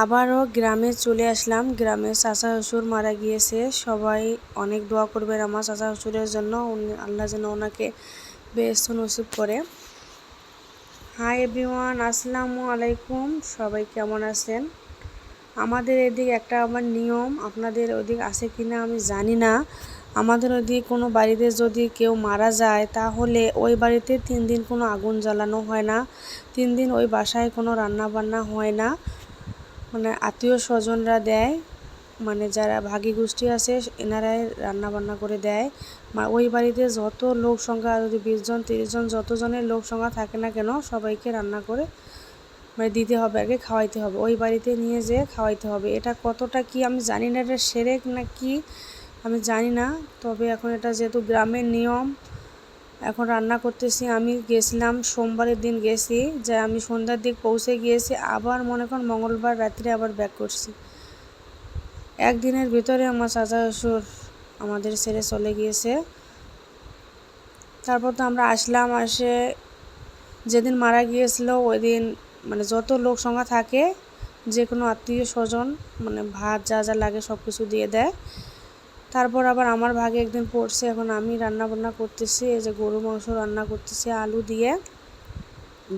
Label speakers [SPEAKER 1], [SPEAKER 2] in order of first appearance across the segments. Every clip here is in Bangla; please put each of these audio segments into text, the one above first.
[SPEAKER 1] আবারও গ্রামে চলে আসলাম। গ্রামে চাচা শ্বশুর মারা গিয়েছে। সবাই অনেক দোয়া করবেন আমার চাচা শ্বশুরের জন্য। আল্লাহ যেন ওনাকে বেস্ত নসিব করে। হাই এভরিওয়ান, আসসালামু আলাইকুম। সবাই কেমন আছেন? আমাদের এদিকে একটা আমার নিয়ম, আপনাদের ওদিক আছে কি না আমি জানি না। আমাদের ওদিকে কোনো বাড়িতে যদি কেউ মারা যায়, তাহলে ওই বাড়িতে তিন দিন কোনো আগুন জ্বালানো হয় না। তিন দিন ওই বাসায় কোনো রান্না বান্না হয় না। মানে আত্মীয় স্বজনরা দেয় মানে যারা ভাগী গোষ্ঠী আছে, এনারাই রান্না বান্না করে দেয়। মা, ওই বাড়িতে যত লোক সংখ্যা যদি বিশজন তিরিশজন যতজনের লোক সংখ্যা থাকে না কেন, সবাইকে রান্না করে মানে দিতে হবে, আগে খাওয়াইতে হবে। ওই বাড়িতে নিয়ে যেয়ে খাওয়াইতে হবে। এটা কতটা কি, আমি জানি না, এটা সেরেক না কি, আমি জানি না। তবে এখন এটা যেহেতু গ্রামের নিয়ম এখন রান্না করতেছি, আমি গেছিলাম, সোমবারের দিন গেছি, যে আমি সন্ধ্যার দিক পৌঁছে গিয়েছি, আবার মনে করেন মঙ্গলবার রাত্রে আবার ব্যাক করছি। একদিনের ভিতরে আমার চাচা শ্বশুর আমাদের ছেড়ে চলে গিয়েছে। তারপর তো আমরা আসলাম, আসে যেদিন মারা গিয়েছিল ওই দিন মানে যত লোক সংখ্যা থাকে যে কোনো আত্মীয় স্বজন মানে ভাত যা যা লাগে সব কিছু দিয়ে দেয়। তারপর আবার আমার ভাগে একদিন পড়ছে, এখন আমি রান্না বান্না করতেছি, এই যে গরু মাংস রান্না করতেছি আলু দিয়ে।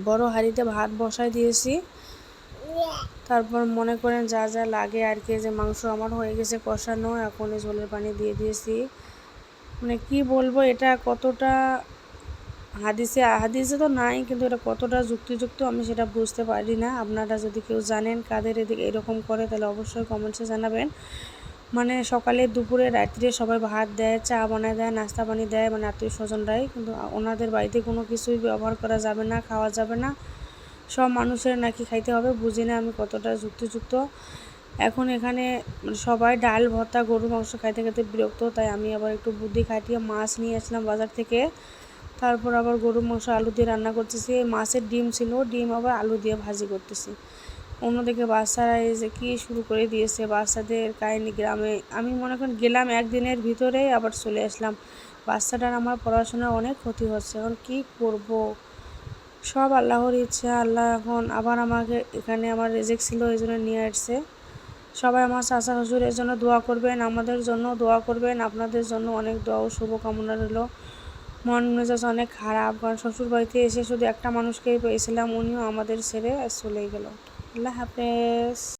[SPEAKER 1] বড় হাঁড়িতে ভাত বসাই দিয়েছি। তারপর মনে করেন যা যা লাগে আর কি যে মাংস আমার হয়ে গেছে কষানো, এখন এই ঝোলের পানি দিয়ে দিয়েছি। মানে কি বলব, এটা কতটা হাদিসে হাদিসে তো নাই, কিন্তু এটা কতটা যুক্তিযুক্ত আমি সেটা বুঝতে পারি না। আপনারা যদি কেউ জানেন কাদের এদিকে এরকম করে, তাহলে অবশ্যই কমেন্টসে জানাবেন। মানে সকালে দুপুরে রাত্রে সবাই ভাত দেয়, চা বানায় দেয়, নাস্তা পানি দেয় মানে আত্মীয় স্বজনরাই। কিন্তু ওনাদের বাড়িতে কোনো কিছুই ব্যবহার করা যাবে না, খাওয়া যাবে না। সব মানুষের নাকি খাইতে হবে, বুঝি না আমি কতটা যুক্তিযুক্ত। এখন এখানে মানে সবাই ডাল, ভর্তা গরু মাংস খাইতে খাইতে বিরক্ত, তাই আমি আবার একটু বুদ্ধি খাটিয়ে মাছ নিয়ে আসলাম বাজার থেকে। তারপর আবার গরু মাংস আলু দিয়ে রান্না করতেছি। মাছের ডিম ছিল, ডিম আবার আলু দিয়ে ভাজি করতেছি। অন্যদিকে বাচ্চারা এই যে কী শুরু করে দিয়েছে বাচ্চাদের কাহিনি গ্রামে। আমি মনে করেন গেলাম একদিনের ভিতরেই আবার চলে আসলাম। বাচ্চাটার আমার পড়াশোনার অনেক ক্ষতি হচ্ছে। এখন কী করব? সব আল্লাহর ইচ্ছা। আল্লাহ এখন আবার আমাকে এখানে আমার রেজেক ছিল এই জন্য নিয়ে আসছে। সবাই আমার চাচা শ্বশুরের জন্য দোয়া করবেন, আমাদের জন্য দোয়া করবেন। আপনাদের জন্য অনেক দোয়া ও শুভকামনা রইল। মন মেজাজ অনেক খারাপ। কারণ শ্বশুর বাড়িতে এসে শুধু একটা মানুষকেই পেয়েছিলাম, উনিও আমাদের ছেড়ে চলে গেল। আল্লাহ হাফেজ